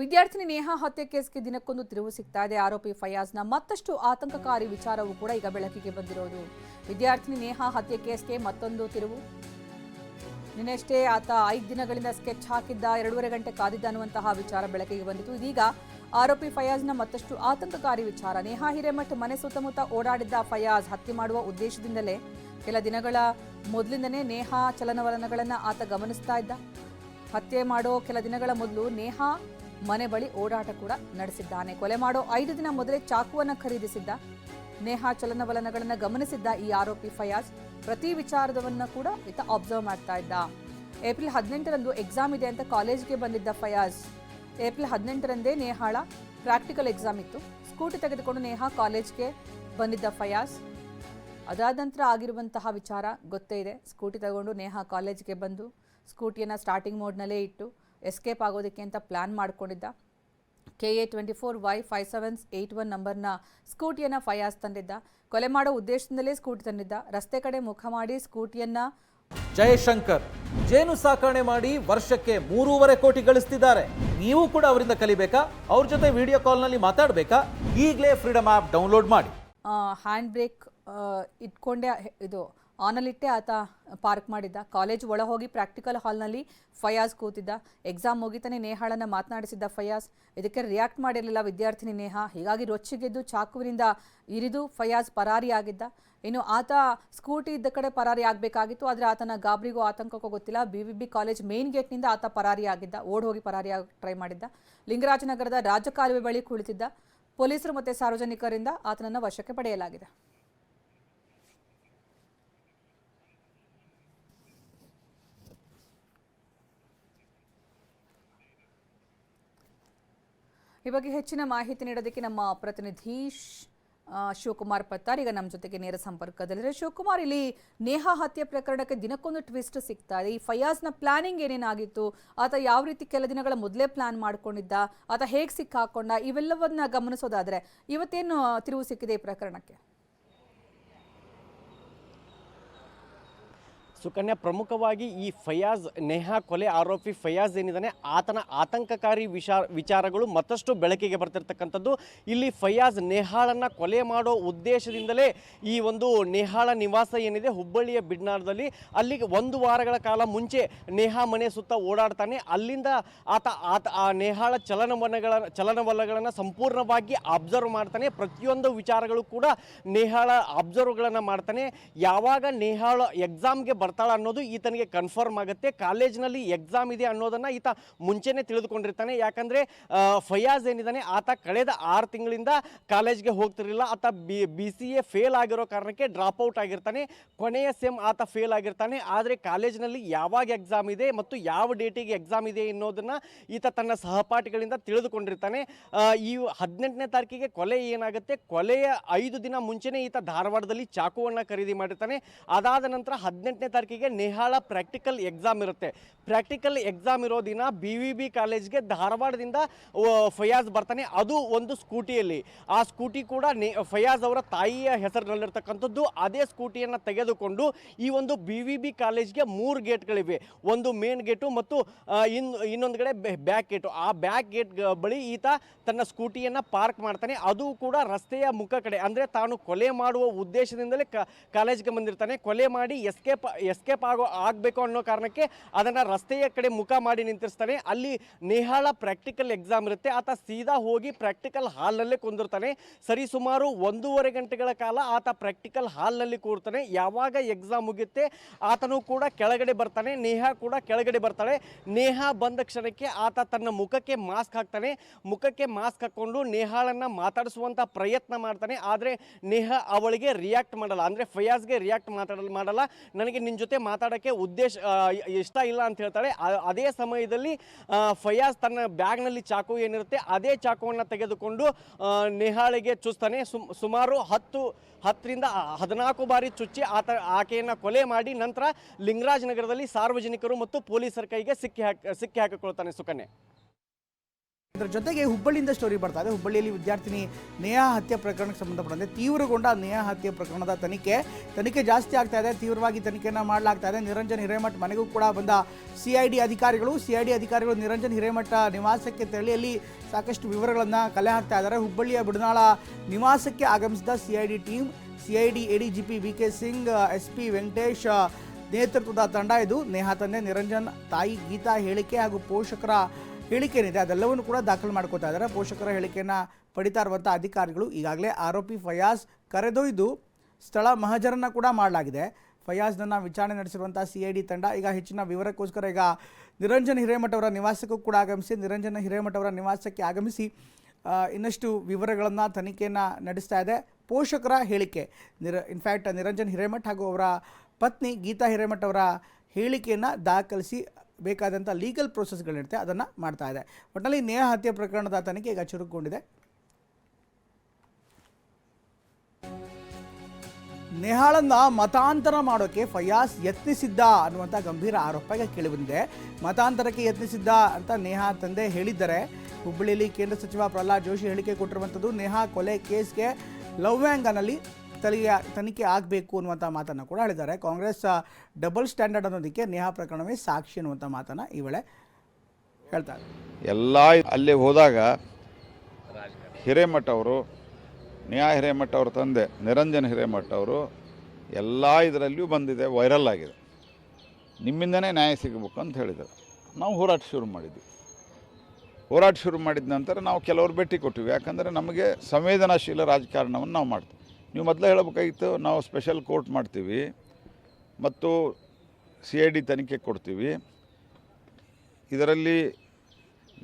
ವಿದ್ಯಾರ್ಥಿನಿ ನೇಹಾ ಹತ್ಯೆ ಕೇಸ್ಗೆ ದಿನಕ್ಕೊಂದು ತಿರುವು ಸಿಗ್ತಾ ಇದೆ. ಆರೋಪಿ ಫಯಾಜ್ನ ಮತ್ತಷ್ಟು ಆತಂಕಕಾರಿ ವಿಚಾರವೂ ಕೂಡ ಈಗ ಬೆಳಕಿಗೆ ಬಂದಿರೋದು. ವಿದ್ಯಾರ್ಥಿನಿ ನೇಹಾ ಹತ್ಯೆ ಕೇಸ್ಗೆ ಮತ್ತೊಂದು ತಿರುವು. ನಿನ್ನೆಷ್ಟೇ ಆತ ಐದು ದಿನಗಳಿಂದ ಸ್ಕೆಚ್ ಹಾಕಿದ್ದ, ಎರಡೂವರೆ ಗಂಟೆ ಕಾದಿದ್ದ ಅನ್ನುವಂತಹ ವಿಚಾರ ಬೆಳಕಿಗೆ ಬಂದಿತು ಇದೀಗ ಆರೋಪಿ ಫಯಾಜ್ನ ಮತ್ತಷ್ಟು ಆತಂಕಕಾರಿ ವಿಚಾರ. ನೇಹಾ ಹಿರೇಮಠ್ ಮನೆ ಸುತ್ತಮುತ್ತ ಓಡಾಡಿದ್ದ ಫಯಾಜ್ ಹತ್ಯೆ ಮಾಡುವ ಉದ್ದೇಶದಿಂದಲೇ ಕೆಲ ದಿನಗಳ ಮೊದಲಿಂದನೇ ನೇಹಾ ಚಲನವಲನಗಳನ್ನು ಆತ ಗಮನಿಸ್ತಾ ಇದ್ದ. ಹತ್ಯೆ ಮಾಡೋ ಕೆಲ ದಿನಗಳ ಮೊದಲು ನೇಹಾ ಮನೆ ಬಳಿ ಓಡಾಟ ಕೂಡ ನಡೆಸಿದ್ದಾನೆ. ಕೊಲೆ ಮಾಡೋ ಐದು ದಿನ ಮೊದಲೇ ಚಾಕುವನ್ನ ಖರೀದಿಸಿದ್ದ ನೇಹಾ ಚಲನವಲನಗಳನ್ನು ಗಮನಿಸಿದ್ದ ಈ ಆರೋಪಿ ಫಯಾಜ್ ಪ್ರತಿ ವಿಚಾರದವನ್ನ ಕೂಡ ಈತ ಅಬ್ಸರ್ವ್ ಮಾಡ್ತಾ ಇದ್ದ. ಏಪ್ರಿಲ್ ಹದಿನೆಂಟರಂದು ಎಕ್ಸಾಮ್ ಇದೆ ಅಂತ ಕಾಲೇಜ್ಗೆ ಬಂದಿದ್ದ ಫಯಾಜ್ ಏಪ್ರಿಲ್ ಹದಿನೆಂಟರಂದೇ ನೇಹಾಳ ಪ್ರಾಕ್ಟಿಕಲ್ ಎಕ್ಸಾಮ್ ಇತ್ತು. ಸ್ಕೂಟಿ ತೆಗೆದುಕೊಂಡು ನೇಹಾ ಕಾಲೇಜ್ಗೆ ಬಂದಿದ್ದ ಫಯಾಜ್. ಅದಾದ ನಂತರ ಆಗಿರುವಂತಹ ವಿಚಾರ ಗೊತ್ತೇ ಇದೆ. ಸ್ಕೂಟಿ ತಗೊಂಡು ನೇಹಾ ಕಾಲೇಜ್ಗೆ ಬಂದು ಸ್ಕೂಟಿಯನ್ನು ಸ್ಟಾರ್ಟಿಂಗ್ ಮೋಡ್ನಲ್ಲೇ ಇಟ್ಟು ಎಸ್ಕೇಪ್ ಆಗೋದಕ್ಕೆ ಅಂತ plan ಮಾಡ್ಕೊಂಡಿದ್ದ. K A twenty four Y five sevens eight one ನಂಬರ್ನ ಸ್ಕೂಟಿಯನ್ನು ಫಯಾಜ್ ತಂದಿದ್ದ. ಕೊಲೆ ಮಾಡೋ ಉದ್ದೇಶದಿಂದಲೇ ಸ್ಕೂಟಿ ತಂದಿದ್ದ. ರಸ್ತೆ ಕಡೆ ಮುಖ ಮಾಡಿ ಸ್ಕೂಟಿಯನ್ನು ಜಯಶಂಕರ್ ಜೇನು ಸಾಕಣೆ ಮಾಡಿ ವರ್ಷಕ್ಕೆ ಮೂರುವರೆ ಕೋಟಿ ಗಳಿಸ್ತಿದ್ದಾರೆ. ನೀವು ಕೂಡ ಅವರಿಂದ ಕಲಿಬೇಕಾ? ಅವ್ರ ಜೊತೆ ವಿಡಿಯೋ ಕಾಲ್ನಲ್ಲಿ ಮಾತಾಡಬೇಕಾ? ಈಗಲೇ ಫ್ರೀಡಮ್ ಆ್ಯಪ್ ಡೌನ್ಲೋಡ್ ಮಾಡಿ. ಹ್ಯಾಂಡ್ ಬ್ರೇಕ್ ಇಟ್ಕೊಂಡೆ ಇದು ಆನಲ್ಲಿಟ್ಟೆ ಆತ ಪಾರ್ಕ್ ಮಾಡಿದ್ದ. ಕಾಲೇಜ್ ಒಳ ಹೋಗಿ ಪ್ರಾಕ್ಟಿಕಲ್ ಹಾಲ್ನಲ್ಲಿ ಫಯಾಜ್ ಕೂತಿದ್ದ. ಎಕ್ಸಾಮ್ ಮುಗಿತಾನೆ ನೇಹಾಳನ್ನ ಮಾತನಾಡಿಸಿದ್ದ ಫಯಾಜ್. ಇದಕ್ಕೆ ರಿಯಾಕ್ಟ್ ಮಾಡಿರಲಿಲ್ಲ ವಿದ್ಯಾರ್ಥಿನಿ ನೇಹಾ. ಹೀಗಾಗಿ ರೊಚ್ಚಿಗೆದ್ದು ಚಾಕುವಿನಿಂದ ಇರಿದು ಫಯಾಜ್ ಪರಾರಿಯಾಗಿದ್ದ ಇನ್ನು ಆತ ಸ್ಕೂಟಿ ಇದ್ದ ಕಡೆ ಪರಾರಿ ಆಗಬೇಕಾಗಿತ್ತು. ಆದರೆ ಆತನ ಗಾಬರಿಗೂ ಆತಂಕಕ್ಕೂ ಗೊತ್ತಿಲ್ಲ. B V B college main ಗೇಟ್ನಿಂದ ಆತ ಪರಾರಿಯಾಗಿದ್ದ ಓಡ್ ಹೋಗಿ ಪರಾರಿಯಾಗಿ ಟ್ರೈ ಮಾಡಿದ್ದ. ಲಿಂಗರಾಜನಗರದ ರಾಜಕಾಲುವೆ ಬಳಿ ಕುಳಿತಿದ್ದ. ಪೊಲೀಸರು ಮತ್ತು ಸಾರ್ವಜನಿಕರಿಂದ ಆತನನ್ನು ವಶಕ್ಕೆ ಪಡೆಯಲಾಗಿದೆ. ಈ ಬಗ್ಗೆ ಹೆಚ್ಚಿನ ಮಾಹಿತಿ ನೀಡೋದಕ್ಕೆ ನಮ್ಮ ಪ್ರತಿನಿಧಿ ಶಿವಕುಮಾರ್ ಪತ್ತಾರ್ ಈಗ ನಮ್ಮ ಜೊತೆಗೆ ನೇರ ಸಂಪರ್ಕದಲ್ಲಿದ್ದಾರೆ. ಶಿವಕುಮಾರ್, ಇಲ್ಲಿ ನೇಹಾ ಹತ್ಯೆ ಪ್ರಕರಣಕ್ಕೆ ದಿನಕ್ಕೊಂದು ಟ್ವಿಸ್ಟ್ ಸಿಗ್ತಾ ಇದೆ. ಈ ಫಯಾಜ್ನ ಪ್ಲಾನಿಂಗ್ ಏನೇನಾಗಿತ್ತು? ಆತ ಯಾವ ರೀತಿ ಕೆಲ ದಿನಗಳ ಮೊದಲೇ ಪ್ಲಾನ್ ಮಾಡ್ಕೊಂಡಿದ್ದ? ಆತ ಹೇಗೆ ಸಿಕ್ಕಾಕೊಂಡ? ಇವೆಲ್ಲವನ್ನ ಗಮನಿಸೋದಾದ್ರೆ, ಇವತ್ತೇನು ತಿರುವು ಸಿಕ್ಕಿದೆ ಈ ಪ್ರಕರಣಕ್ಕೆ? ಸುಕನ್ಯಾ, ಪ್ರಮುಖವಾಗಿ ಈ ಫಯಾಜ್, ನೇಹಾ ಕೊಲೆ ಆರೋಪಿ ಫಯಾಜ್ ಏನಿದ್ದಾನೆ, ಆತನ ಆತಂಕಕಾರಿ ವಿಚಾರ ವಿಚಾರಗಳು ಮತ್ತಷ್ಟು ಬೆಳಕಿಗೆ ಬರ್ತಿರ್ತಕ್ಕಂಥದ್ದು. ಇಲ್ಲಿ ಫಯಾಜ್ ನೇಹಾಳನ್ನ ಕೊಲೆ ಮಾಡೋ ಉದ್ದೇಶದಿಂದಲೇ ಈ ಒಂದು ನೇಹಾಳ ನಿವಾಸ ಏನಿದೆ, ಹುಬ್ಬಳ್ಳಿಯ ಬಿಡ್ನಾಳದಲ್ಲಿ. ಅಲ್ಲಿಗೆ ಒಂದು ವಾರಗಳ ಕಾಲ ಮುಂಚೆ ನೇಹಾ ಮನೆ ಸುತ್ತ ಓಡಾಡ್ತಾನೆ. ಅಲ್ಲಿಂದ ಆತ ಆತ, ಆ ನೇಹಾಳ ಚಲನವಲನಗಳ ಚಲನವಲಗಳನ್ನು ಸಂಪೂರ್ಣವಾಗಿ ಅಬ್ಸರ್ವ್ ಮಾಡ್ತಾನೆ. ಪ್ರತಿಯೊಂದು ವಿಚಾರಗಳು ಕೂಡ ನೇಹಾಳ ಅಬ್ಸರ್ವ್ಗಳನ್ನು ಮಾಡ್ತಾನೆ. ಯಾವಾಗ ನೇಹಾಳ ಎಕ್ಸಾಮ್ಗೆ ಬರ್ತಾಳ ಅನ್ನೋದು ಈತನಿಗೆ ಕನ್ಫರ್ಮ್ ಆಗುತ್ತೆ. ಕಾಲೇಜ್ನಲ್ಲಿ ಎಕ್ಸಾಮ್ ಇದೆ ಅನ್ನೋದನ್ನು ಈತ ಮುಂಚೆನೆ ತಿಳಿದುಕೊಂಡಿರ್ತಾನೆ. ಯಾಕಂದರೆ ಫಯಾಜ್ ಏನಿದ್ದಾನೆ, ಆತ ಕಳೆದ ಆರು ತಿಂಗಳಿಂದ ಕಾಲೇಜ್ಗೆ ಹೋಗ್ತಿರಲಿಲ್ಲ. ಆತ ಬಿ ಸಿ ಎ ಫೇಲ್ ಆಗಿರೋ ಕಾರಣಕ್ಕೆ ಡ್ರಾಪ್ ಔಟ್ ಆಗಿರ್ತಾನೆ. ಕೊನೆಯ ಸೆಮ್ ಆತ ಫೇಲ್ ಆಗಿರ್ತಾನೆ. ಆದರೆ ಕಾಲೇಜ್ನಲ್ಲಿ ಯಾವಾಗ ಎಕ್ಸಾಮ್ ಇದೆ ಮತ್ತು ಯಾವ ಡೇಟಿಗೆ ಎಕ್ಸಾಮ್ ಇದೆ ಅನ್ನೋದನ್ನ ಈತ ತನ್ನ ಸಹಪಾಠಿಗಳಿಂದ ತಿಳಿದುಕೊಂಡಿರ್ತಾನೆ. ಈ ಹದಿನೆಂಟನೇ ತಾರೀಕಿಗೆ ಕೊಲೆ ಏನಾಗುತ್ತೆ? ಕೊಲೆಯ ಐದು ದಿನ ಮುಂಚೆನೇ ಈತ ಧಾರವಾಡದಲ್ಲಿ ಚಾಕುವನ್ನು ಖರೀದಿ ಮಾಡಿರ್ತಾನೆ. ಅದಾದ ನಂತರ ಹದಿನೆಂಟನೇ ತಾರೀಕಿಗೆ ನೇಹಾಳ ಪ್ರಾಕ್ಟಿಕಲ್ ಎಕ್ಸಾಮ್ ಇರುತ್ತೆ. ಪ್ರಾಕ್ಟಿಕಲ್ ಎಕ್ಸಾಮ್ ಇರೋ ದಿನ ಬಿ ವಿ ಬಿ ಕಾಲೇಜ್ಗೆ ಧಾರವಾಡದಿಂದ ಫಯಾಜ್ ಬರ್ತಾನೆ. ಅದು ಒಂದು ಸ್ಕೂಟಿಯಲ್ಲಿ. ಆ ಸ್ಕೂಟಿ ಕೂಡ ನೆ ಫಯಾಜ್ ಅವರ ತಾಯಿಯ ಹೆಸರಿನಲ್ಲಿರ್ತಕ್ಕಂಥದ್ದು. ಅದೇ ಸ್ಕೂಟಿಯನ್ನು ತೆಗೆದುಕೊಂಡು ಈ ಒಂದು ಬಿ ವಿ ಬಿ ಕಾಲೇಜ್ಗೆ ಮೂರು ಗೇಟ್ಗಳಿವೆ. ಒಂದು ಮೇನ್ ಗೇಟು ಮತ್ತು ಆ, ಇನ್ನು ಇನ್ನೊಂದು ಕಡೆ ಬ್ಯಾಕ್ ಗೇಟು ಆ ಬ್ಯಾಕ್ ಗೇಟ್ ಬಳಿ ಈತ ತನ್ನ ಸ್ಕೂಟಿಯನ್ನು ಪಾರ್ಕ್ ಮಾಡ್ತಾನೆ. ಅದು ಕೂಡ ರಸ್ತೆಯ ಮುಖ ಕಡೆ. ಅಂದರೆ ತಾನು ಕೊಲೆ ಮಾಡುವ ಉದ್ದೇಶದಿಂದಲೇ ಕಾಲೇಜ್ಗೆ ಬಂದಿರ್ತಾನೆ. ಕೊಲೆ ಮಾಡಿ ಎಸ್ಕೇಪ್ ಎಸ್ಕೇಪ್ ಆಗೋ ಆಗಬೇಕು ಅನ್ನೋ ಕಾರಣಕ್ಕೆ ಅದನ್ನು ರಸ್ತೆಯ ಕಡೆ ಮುಖ ಮಾಡಿ ನಿಂತಿರ್ತಾನೆ ಅಲ್ಲಿ ನೇಹಾಳ ಪ್ರಾಕ್ಟಿಕಲ್ ಎಕ್ಸಾಮ್ ಇರುತ್ತೆ. ಆತ ಸೀದಾ ಹೋಗಿ ಪ್ರಾಕ್ಟಿಕಲ್ ಹಾಲ್ನಲ್ಲೇ ಕುಂದಿರ್ತಾನೆ. ಸರಿ, ಸುಮಾರು ಒಂದೂವರೆ ಗಂಟೆಗಳ ಕಾಲ ಆತ ಪ್ರಾಕ್ಟಿಕಲ್ ಹಾಲ್ನಲ್ಲಿ ಕೂರ್ತಾನೆ. ಯಾವಾಗ ಎಕ್ಸಾಮ್ ಮುಗಿಯುತ್ತೆ, ಆತನು ಕೂಡ ಕೆಳಗಡೆ ಬರ್ತಾನೆ. ನೇಹಾ ಕೂಡ ಕೆಳಗಡೆ ಬರ್ತಾಳೆ. ನೇಹಾ ಬಂದ ಕ್ಷಣಕ್ಕೆ ಆತ ತನ್ನ ಮುಖಕ್ಕೆ ಮಾಸ್ಕ್ ಹಾಕ್ತಾನೆ. ಮುಖಕ್ಕೆ ಮಾಸ್ಕ್ ಹಾಕ್ಕೊಂಡು ನೇಹಾಳನ್ನು ಮಾತಾಡಿಸುವಂಥ ಪ್ರಯತ್ನ ಮಾಡ್ತಾನೆ. ಆದರೆ ನೇಹಾ ಅವಳಿಗೆ ರಿಯಾಕ್ಟ್ ಮಾಡಲ್ಲ. ಅಂದರೆ ಫಯಾಜ್ಗೆ ರಿಯಾಕ್ಟ್ ಮಾತಾಡಲ್ಲ ಮಾಡಲ್ಲ. ನನಗೆ ನಿನ್ನ ಜೊತೆ ಮಾತಾಡೋಕ್ಕೆ ಉದ್ದೇಶ ಇಷ್ಟ ಇಲ್ಲ ಅಂತ ಹೇಳ್ತಾಳೆ. ಅದೇ ಸಮಯದಲ್ಲಿ ಫಯಾಜ್ ತನ್ನ ಬ್ಯಾಗ್ನಲ್ಲಿ ಚಾಕು ಏನಿರುತ್ತೆ, ಅದೇ ಚಾಕುವನ್ನು ತೆಗೆದುಕೊಂಡು ನೆಹಾಳಿಗೆ ಚುಚ್ತಾನೆ. ಸುಮಾರು ಹತ್ತು, ಹತ್ತರಿಂದ ಹದಿನಾಲ್ಕು ಬಾರಿ ಚುಚ್ಚಿ ಆತ, ಆಕೆಯನ್ನು ಕೊಲೆ ಮಾಡಿ ನಂತರ ಲಿಂಗರಾಜನಗರದಲ್ಲಿ ಸಾರ್ವಜನಿಕರು ಮತ್ತು ಪೊಲೀಸರ ಕೈಗೆ ಸಿಕ್ಕಿ ಹಾಕಿ, ಸಿಕ್ಕಿ ಹಾಕಿಕೊಳ್ತಾನೆ ಸುಕನ್ಯೆ. ಇದರ ಜೊತೆಗೆ ಹುಬ್ಬಳ್ಳಿಯಿಂದ ಸ್ಟೋರಿ ಬರ್ತಾ ಇದೆ. ಹುಬ್ಬಳ್ಳಿಯಲ್ಲಿ ವಿದ್ಯಾರ್ಥಿನಿ ನೇಹಾ ಹತ್ಯೆ ಪ್ರಕರಣಕ್ಕೆ ಸಂಬಂಧಪಟ್ಟಂತೆ ತೀವ್ರಗೊಂಡ ನೇಹಾ ಹತ್ಯೆ ಪ್ರಕರಣದ ತನಿಖೆ. ತನಿಖೆ ಜಾಸ್ತಿ ಆಗ್ತಾ ಇದೆ. ತೀವ್ರವಾಗಿ ತನಿಖೆಯನ್ನು ಮಾಡಲಾಗ್ತಾ ಇದೆ. ನಿರಂಜನ್ ಹಿರೇಮಠ ಮನೆಗೂ ಕೂಡ ಬಂದ ಸಿಐಡಿ ಅಧಿಕಾರಿಗಳು. ಸಿಐಡಿ ಅಧಿಕಾರಿಗಳು ನಿರಂಜನ್ ಹಿರೇಮಠ ನಿವಾಸಕ್ಕೆ ತೆರಳಿ ಅಲ್ಲಿ ಸಾಕಷ್ಟು ವಿವರಗಳನ್ನು ಕಲೆ ಹಾಕ್ತಾ ಇದ್ದಾರೆ. ಹುಬ್ಬಳ್ಳಿಯ ಬಿಡನಾಳ ನಿವಾಸಕ್ಕೆ ಆಗಮಿಸಿದ CID team CID ADGP V K Singh S P Venkatesh ನೇತೃತ್ವದ ತಂಡ ಇದು. ನೇಹಾ ತಂದೆ ನಿರಂಜನ್ ತಾಯಿ ಗೀತಾ ಹೇಳಿಕೆ ಹಾಗೂ ಪೋಷಕರ ಹೇಳಿಕೆ ಏನಿದೆ ಅದೆಲ್ಲವನ್ನು ಕೂಡ ದಾಖಲು ಮಾಡ್ಕೋತಾ ಇದ್ದಾರೆ. ಪೋಷಕರ ಹೇಳಿಕೆಯನ್ನು ಪಡಿತಾ ಇರುವಂಥ ಅಧಿಕಾರಿಗಳು ಈಗಾಗಲೇ ಆರೋಪಿ ಫಯಾಜ್ ಕರೆದೊಯ್ದು ಸ್ಥಳ ಮಹಜರನ್ನು ಕೂಡ ಮಾಡಲಾಗಿದೆ. ಫಯಾಜ್ನನ್ನು ವಿಚಾರಣೆ ನಡೆಸಿರುವಂಥ ಸಿ ಐ ಡಿ ತಂಡ ಈಗ ಹೆಚ್ಚಿನ ವಿವರಕ್ಕೋಸ್ಕರ ಈಗ ನಿರಂಜನ್ ಹಿರೇಮಠ ಅವರ ನಿವಾಸಕ್ಕೂ ಕೂಡ ಆಗಮಿಸಿ, ನಿರಂಜನ ಹಿರೇಮಠ ಅವರ ನಿವಾಸಕ್ಕೆ ಆಗಮಿಸಿ ಇನ್ನಷ್ಟು ವಿವರಗಳನ್ನು ತನಿಖೆಯನ್ನು ನಡೆಸ್ತಾ ಇದೆ. ಪೋಷಕರ ಹೇಳಿಕೆ, ನಿರ ಇನ್ಫ್ಯಾಕ್ಟ್ ನಿರಂಜನ್ ಹಿರೇಮಠ್ ಹಾಗೂ ಅವರ ಪತ್ನಿ ಗೀತಾ ಹಿರೇಮಠ್ ಅವರ ಹೇಳಿಕೆಯನ್ನು ದಾಖಲಿಸಿ ಬೇಕಾದಂಥ ಲೀಗಲ್ ಪ್ರೊಸೆಸ್ಗಳಿರುತ್ತೆ ಅದನ್ನು ಮಾಡ್ತಾ ಇದೆ. ಒಟ್ಟಿನಲ್ಲಿ ನೇಹ ಹತ್ಯೆ ಪ್ರಕರಣದ ತನಿಖೆ ಈಗ ಚುರುಕುಗೊಂಡಿದೆ. ನೇಹಾಳನ್ನ ಮತಾಂತರ ಮಾಡೋಕ್ಕೆ ಫಯಾಸ್ ಯತ್ನಿಸಿದ್ದ ಅನ್ನುವಂಥ ಗಂಭೀರ ಆರೋಪ ಈಗ ಕೇಳಿಬಂದಿದೆ. ಮತಾಂತರಕ್ಕೆ ಯತ್ನಿಸಿದ್ದ ಅಂತ ನೇಹಾ ತಂದೆ ಹೇಳಿದ್ದಾರೆ, ಹುಬ್ಬಳ್ಳಿಯಲ್ಲಿ ಕೇಂದ್ರ ಸಚಿವ ಪ್ರಹ್ಲಾದ್ ಜೋಶಿ ಹೇಳಿಕೆ ಕೊಟ್ಟಿರುವಂಥದ್ದು, ನೇಹಾ ಕೊಲೆ ಕೇಸ್ಗೆ ಲವ್ಯಾಂಗನಲ್ಲಿ ತನಿಖೆ ತನಿಖೆ ಆಗಬೇಕು ಅನ್ನುವಂಥ ಮಾತನ್ನು ಕೂಡ ಹೇಳಿದ್ದಾರೆ. ಕಾಂಗ್ರೆಸ್ ಡಬಲ್ ಸ್ಟ್ಯಾಂಡರ್ಡ್ ಅನ್ನೋದಕ್ಕೆ ನೇಹಾ ಪ್ರಕರಣವೇ ಸಾಕ್ಷಿ ಅನ್ನುವಂಥ ಮಾತನ್ನು ಈ ವೇಳೆ ಹೇಳ್ತಾರೆ. ಎಲ್ಲ ಅಲ್ಲಿ ಹೋದಾಗ ಹಿರೇಮಠ ಅವರು ನೇಹಾ ಹಿರೇಮಠ ಅವ್ರ ತಂದೆ ನಿರಂಜನ್ ಹಿರೇಮಠ ಅವರು ಎಲ್ಲ ಇದರಲ್ಲಿಯೂ ಬಂದಿದೆ ವೈರಲ್ ಆಗಿದೆ. ನಿಮ್ಮಿಂದನೇ ನ್ಯಾಯ ಸಿಗಬೇಕು ಅಂತ ಹೇಳಿದರು ನಾವು ಹೋರಾಟ ಶುರು ಮಾಡಿದ್ವಿ. ಹೋರಾಟ ಶುರು ಮಾಡಿದ ನಂತರ ನಾವು ಕೆಲವರು ಭೇಟಿ ಕೊಟ್ಟಿವಿ. ಯಾಕಂದರೆ ನಮಗೆ ಸಂವೇದನಾಶೀಲ ರಾಜಕಾರಣವನ್ನು ನಾವು ಮಾಡ್ತೀವಿ ನೀವು ಮೊದಲೇ ಹೇಳಬೇಕಾಗಿತ್ತು, ನಾವು ಸ್ಪೆಷಲ್ ಕೋರ್ಟ್ ಮಾಡ್ತೀವಿ ಮತ್ತು ಸಿ ಐ ಡಿ ತನಿಖೆ ಕೊಡ್ತೀವಿ. ಇದರಲ್ಲಿ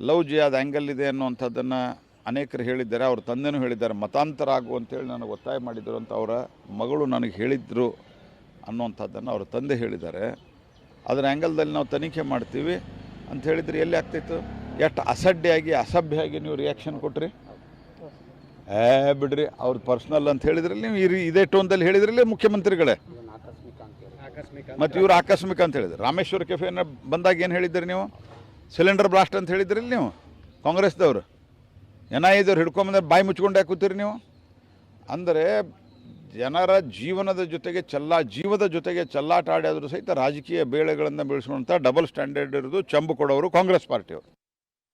ಲವ್ ಜಿಯಾದ ಆ್ಯಂಗಲ್ ಇದೆ ಅನ್ನುವಂಥದ್ದನ್ನು ಅನೇಕರು ಹೇಳಿದ್ದಾರೆ, ಅವ್ರ ತಂದೆನೂ ಹೇಳಿದ್ದಾರೆ, ಮತಾಂತರ ಆಗು ಅಂತೇಳಿ ನನಗೆ ಒತ್ತಾಯ ಮಾಡಿದರು ಅಂತ ಅವರ ಮಗಳು ನನಗೆ ಹೇಳಿದರು ಅನ್ನುವಂಥದ್ದನ್ನು ಅವರ ತಂದೆ ಹೇಳಿದ್ದಾರೆ. ಅದರ ಆ್ಯಂಗಲ್ದಲ್ಲಿ ನಾವು ತನಿಖೆ ಮಾಡ್ತೀವಿ. ಅಂತ ಹೇಳಿದರೆ ಎಲ್ಲಿ ಆಗ್ತಿತ್ತು ಎಷ್ಟು ಅಸಡ್ಡೆಯಾಗಿ ಆಗಿ ನೀವು ರಿಯಾಕ್ಷನ್ ಕೊಟ್ರಿ? ಏ, ಬಿಡ್ರಿ, ಅವ್ರ ಪರ್ಸ್ನಲ್ ಅಂತ ಹೇಳಿದ್ರಲ್ಲಿ ನೀವು ಇರಿ, ಇದೇ ಟೋನ್ದಲ್ಲಿ ಹೇಳಿದ್ರಲ್ಲಿ ಮುಖ್ಯಮಂತ್ರಿಗಳೇ. ಮತ್ತು ಇವ್ರು ಆಕಸ್ಮಿಕ ಅಂತ ಹೇಳಿದ್ರು. ರಾಮೇಶ್ವರ ಕೆಫೆನ ಬಂದಾಗ ಏನು ಹೇಳಿದ್ರಿ ನೀವು? ಸಿಲಿಂಡರ್ ಬ್ಲಾಸ್ಟ್ ಅಂತ ಹೇಳಿದ್ರಿ ನೀವು? ಕಾಂಗ್ರೆಸ್ದವರು. ಎನ್ ಐ ಎದವ್ರು ಹಿಡ್ಕೊಂಬಂದ್ರೆ ಬಾಯಿ ಮುಚ್ಕೊಂಡು ಹಾಕುತ್ತೀರಿ ನೀವು? ಅಂದರೆ ಜನರ ಜೀವನದ ಜೊತೆಗೆ ಚೆಲ್ಲ, ಜೀವದ ಜೊತೆಗೆ ಚೆಲ್ಲಾಟ ಆಡಿ ಆದರೂ ಸಹಿತ ರಾಜಕೀಯ ಬೇಳೆಗಳನ್ನು ಬೆಳೆಸುವಂಥ ಡಬಲ್ ಸ್ಟ್ಯಾಂಡರ್ಡ್ ಇರೋದು, ಚಂಬು ಕೊಡೋರು ಕಾಂಗ್ರೆಸ್ ಪಾರ್ಟಿಯವರು.